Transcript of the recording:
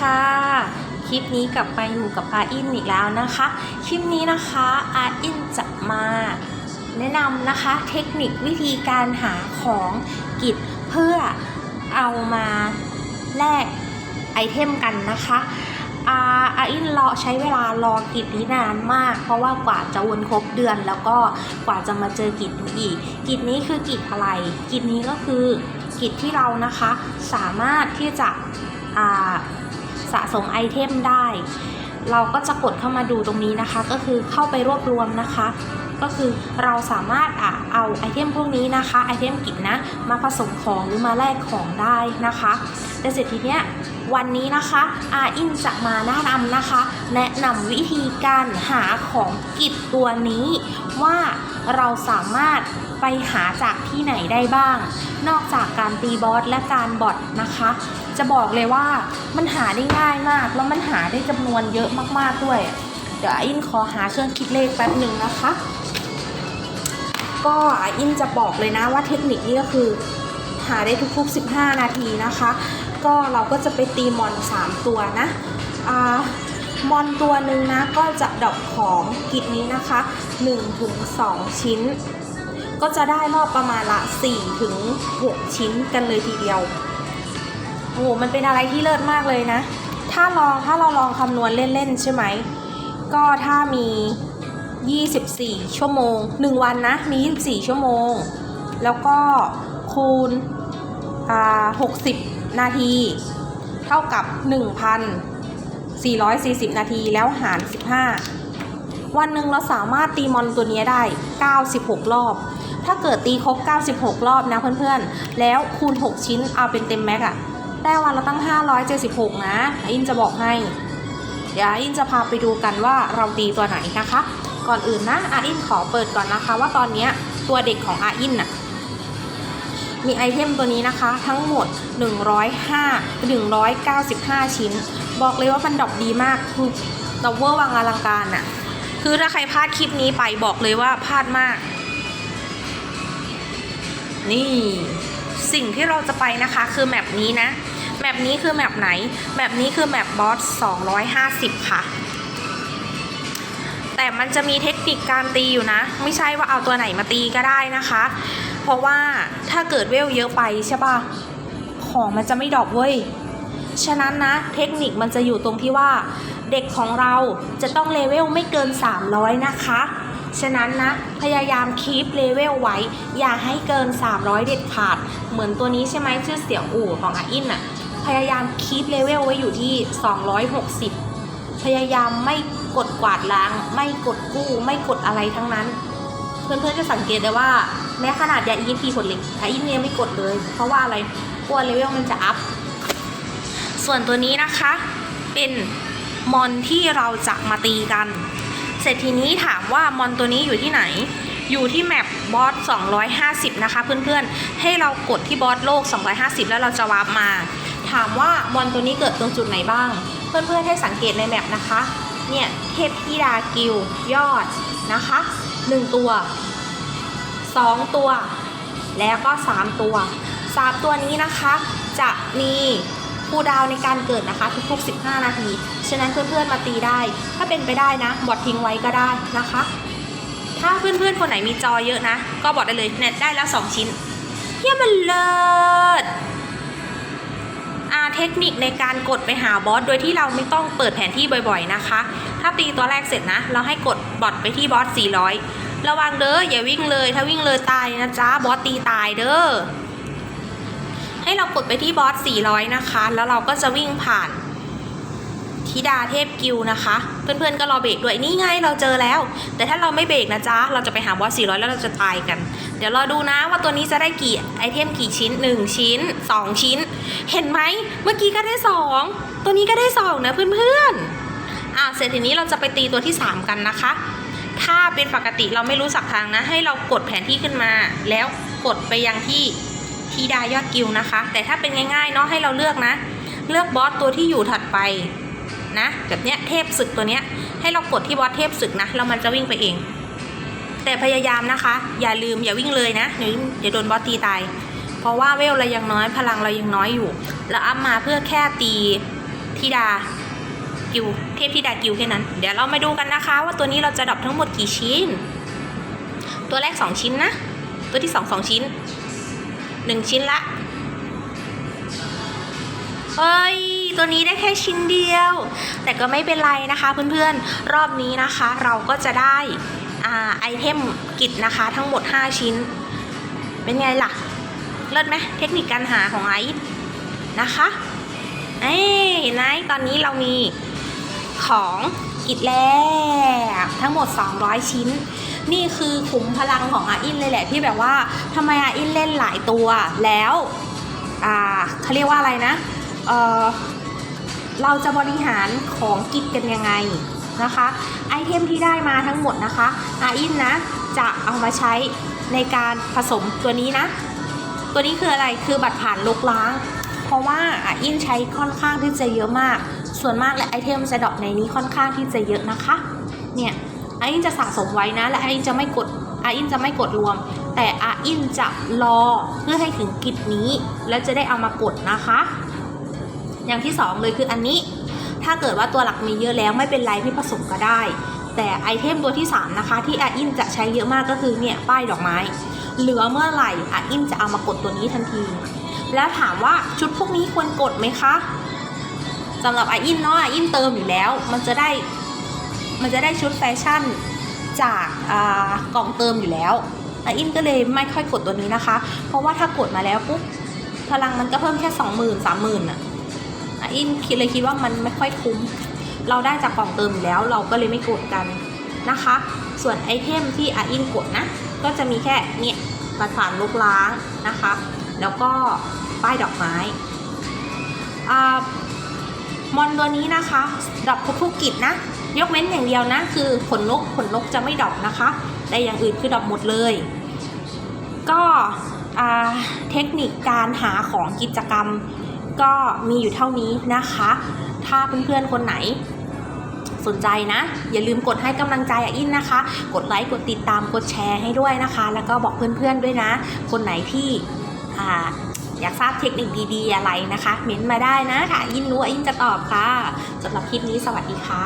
ค่ะ คลิปนี้กลับมาอยู่กับอาอินอีกแล้วนะคะ คลิปนี้นะคะอาอินจะมาแนะนำนะคะ เทคนิควิธีการหาของกิจเพื่อเอามาแลกไอเทมกันนะคะอาอาอินรอใช้เวลารอกิจนี้นานมาก เพราะว่ากว่าจะวนครบเดือนแล้วก็กว่าจะมาเจอกิจนี้อีก กิจนี้คือกิจอะไร กิจนี้ก็คือกิจที่เรานะคะสามารถที่จะ สะสมไอเทมได้ เราก็จะกดเข้ามาดูตรงนี้นะคะ ก็คือเข้าไปรวบรวมนะคะ ก็คือเราสามารถอเอาไอเทมพวกนี้นะคะไอเทมกิจนะมาผสมของหรือมาแลกของได้นะคะแต่เสร็จทีเนี้ยวันนี้นะคะอาอินจะมาแนะนำนะคะ แนะนำวิธีการหาของกิจตัวนี้ ว่าเราสามารถไปหาจากที่ไหนได้บ้าง นอกจากการตีบอสและการบอทนะคะ จะบอกเลยว่ามันหาได้ง่ายมาก แล้วมันหาได้จำนวนเยอะมากๆด้วย เดี๋ยวอาอินขอหาเครื่องคิดเลขแป๊บหนึ่งนะคะ ก็อาอินจะบอกเลยนะว่าเทคนิคนี้ก็คือ หาได้ทุกๆ 15 นาทีนะคะ ก็เราก็จะไปตีมอน 3 ตัวนะอ่ามอนตัวหนึ่งนะก็จะดอกของกิจนี้นะคะ1ถึง2ชิ้น ก็จะได้รอบประมาณละ4ถึง6ชิ้นกันเลยทีเดียว หมันเป็นอะไรที่เลิศมากเลยนะ ถ้าลองถ้าเราลองคำนวณเล่นๆใช่ไหม ก็ถ้ามี 24 ชั่วโมง 1 วันนะ มี 24 ชั่วโมง แล้วก็คูณ60 นาที เท่ากับ 1,440 นาทีแล้วหาร 15 วันหนึ่งเราสามารถตีมอนตัวนี้ได้ 96 รอบ ถ้าเกิดตีครบ 96 รอบนะเพื่อนๆ แล้วคูณ 6 ชิ้นเอาเป็นเต็มแม็กอะ ได้วันละตั้ง 576 นะอินจะบอกให้ เดี๋ยวอินจะพาไปดูกันว่าเราตีตัวไหนนะคะ ก่อนอื่นนะอาอินขอเปิดก่อนนะคะ ว่าตอนนี้ตัวเด็กของอาอินน่ะมีไอเทมตัวนี้นะคะทั้งหมด 105 195 ชิ้น บอกเลยว่ามันดอกดีมากคือดอกเวอร์วังอลังการน่ะคือถ้าใครพลาดคลิปนี้ไปบอกเลยว่าพลาดมาก นี่ สิ่งที่เราจะไปนะคะคือแมปนี้นะ แมปนี้คือแมปไหน แมปนี้คือแมปบอส250 ค่ะ แต่มันจะมีเทคนิคการตีอยู่นะ ไม่ใช่ว่าเอาตัวไหนมาตีก็ได้นะคะ เพราะว่าถ้าเกิดเวลเยอะไปใช่ป่ะของมันจะไม่ดอปเว้ย ฉะนั้นนะ เทคนิคมันจะอยู่ตรงที่ว่าเด็กของเราจะต้องเลเวลไม่เกิน 300 นะคะ ฉะนั้นนะพยายามคีปเลเวลไว้ อย่าให้เกิน 300 เด็ดขาด เหมือนตัวนี้ใช่ไหมชื่อเสี่ยวอู่ของอาอินน่ะพยายามคีปเลเวลไว้อยู่ที่ 260 พยายามไม่กดกวาดล้าง ไม่กดกู้ ไม่กดอะไรทั้งนั้น เพื่อนๆจะสังเกตได้ว่า แม้ขนาดยาอีทีผลเล็กอาอินยังไม่กดเลย เพราะว่าอะไรกลัวเลเวลมันจะอัพส่วนตัวนี้นะคะเป็นมอนที่เราจะมาตีกัน เสร็จทีนี้ถามว่ามอนตัวนี้อยู่ที่ไหน อยู่ที่แมปบอส250 นะคะ เพื่อนๆ ให้เรากดที่บอสโลก 250 แล้วเราจะวาร์ปมา ถามว่ามอนตัวนี้เกิดตรงจุดไหนบ้าง เพื่อนๆ ให้สังเกตในแมปนะคะ เนี่ยเทพธิดากิลยอดนะคะ 1 ตัว 2 ตัว แล้วก็ 3 ตัว 3 ตัวนี้นะคะจะมี คูดาวในการเกิดนะคะ ทุกๆ 15 นาที ฉะนั้นเพื่อนๆมาตีได้ ถ้าเป็นไปได้นะบอดทิ้งไว้ก็ได้นะคะ ถ้าเพื่อนๆคนไหนมีจอเยอะนะ ก็บอกได้เลยเน็ตได้แล้ว 2 ชิ้นเยี่ยมันเลิศอ่าเทคนิคในการกดไปหาบอสโดยที่เราไม่ต้องเปิดแผนที่บ่อยๆนะคะ ถ้าตีตัวแรกเสร็จนะ เราให้กดบอทไปที่บอส400 ระวังเด้ออย่าวิ่งเลย ถ้าวิ่งเลยตายนะจ๊ะบอสตีตายเด้อ ให้เรากดไปที่บอส400 นะคะ แล้วเราก็จะวิ่งผ่านธิดาเทพกิลนะคะ เพื่อนๆก็รอเบรกด้วยนี่ไงเราเจอแล้ว แต่ถ้าเราไม่เบรกนะจ๊ะ เราจะไปหาบอส400 แล้วเราจะตายกัน เดี๋ยวรอดูนะว่าตัวนี้จะได้กี่ไอเทมกี่ชิ้น 1 ชิ้น 2 ชิ้น เห็นไหมเมื่อกี้ก็ได้ 2 ตัวนี้ก็ได้ 2 นะเพื่อนๆอะเสร็จทีนี้เราจะไปตีตัวที่ 3 กันนะคะ ถ้าเป็นปกติเราไม่รู้สักทางนะ ให้เรากดแผนที่ขึ้นมา แล้วกดไปยังที่ ทีดายอดกิลนะคะ แต่ถ้าเป็นง่ายๆเนาะให้เราเลือกนะ เลือกบอสตัวที่อยู่ถัดไปนะแบบเนี้ยเทพศึกตัวเนี้ยให้เรากดที่บอสเทพศึกนะแล้วมันจะวิ่งไปเอง แต่พยายามนะคะ อย่าลืมอย่าวิ่งเลยนะเดี๋ยวเดี๋ยวโดนบอสตีตาย เพราะว่าเวลเรายังน้อยพลังเรายังน้อยอยู่แล้วอัพมาเพื่อแค่ตีทธิดากิวเทพธิดากิวแค่นั้น เดี๋ยวเรามาดูกันนะคะ ว่าตัวนี้เราจะดรอปทั้งหมดกี่ชิ้น ตัวแรก 2 ชิ้นนะ ตัวที่ 2 2 ชิ้น 1ชิ้นละเฮ้ย ตัวนี้ได้แค่ชิ้นเดียว แต่ก็ไม่เป็นไรนะคะเพื่อนๆ รอบนี้นะคะเราก็จะได้อไอเทมกิจนะคะทั้งหมด 5 ชิ้น เป็นไงล่ะ เลิศไหมเทคนิคการหาของไอซ์นะคะเอ้ยนไหมตอนนี้เรามีของกิจแล้วทั้งหมด 200 ชิ้น นี่คือขุมพลังของอาอินเลยแหละที่แบบว่าทำไมอาอินเล่นหลายตัวแล้วอ่าเขาเรียกว่าอะไรนะเออเราจะบริหารของกิจกันยังไงนะคะไอเทมที่ได้มาทั้งหมดนะคะอาอินนะจะเอามาใช้ในการผสมตัวนี้นะ ตัวนี้คืออะไรคือบัตรผ่านลกล้าง เพราะว่าอาอินใช้ค่อนข้างที่จะเยอะมาก ส่วนมากและไอเทมจะดรอปในนี้ค่อนข้างที่จะเยอะนะคะ เนี่ย อาอินจะสะสมไว้นะ และอาอินจะไม่กดอาอินจะไม่กดรวม แต่อาอินจะรอเพื่อให้ถึงกิจนี้ แล้วจะได้เอามากดนะคะ อย่างที่สองเลยคืออันนี้ ถ้าเกิดว่าตัวหลักมีเยอะแล้วไม่เป็นไรไม่ผสมก็ได้ แต่ไอเทมตัวที่ 3 นะคะ ที่อาอินจะใช้เยอะมากก็คือเนี่ยป้ายดอกไม้ เหลือเมื่อไหร่อาอินจะเอามากดตัวนี้ทันที แล้วถามว่าชุดพวกนี้ควรกดไหมคะสำหรับอาอินเนาะอาอินเติมอยู่แล้ว มันจะได้ มันจะได้ชุดแฟชั่นจากกล่องเติมอยู่แล้วอาอินก็เลยไม่ค่อยกดตัวนี้นะคะ เพราะว่าถ้ากดมาแล้วปุ๊บพลังมันก็เพิ่มแค่สองหมื่นสามหมื่นอะอินคิดเลยคิดว่ามันไม่ค่อยคุ้ม เราได้จากกล่องเติมอยู่แล้วเราก็เลยไม่กดกันนะคะ ส่วนไอเทมที่อาอินกดนะ ก็จะมีแค่เนี่ยบัตรผ่านลบล้างนะคะ แล้วก็ป้ายดอกไม้อ่า มอนตัวนี้นะคะดรอปทุกๆกิจนะ ยกเว้นอย่างเดียวนะ คือขนนกขนนกจะไม่ดรอปนะคะ แต่อย่างอื่นคือดรอปหมดเลย ก็เทคนิคการหาของกิจกรรม ก็มีอยู่เท่านี้นะคะ ถ้าเพื่อนๆคนไหนสนใจนะ อย่าลืมกดให้กำลังใจอาอินนะคะ กดไลค์กดติดตามกดแชร์ให้ด้วยนะคะ แล้วก็บอกเพื่อนๆด้วยนะ คนไหนที่ อยากทราบเทคนิคดีๆ อะไรนะคะ เม้นต์มาได้นะค่ะ ยินรู้อินจะตอบค่ะสำหรับคลิปนี้สวัสดีค่ะ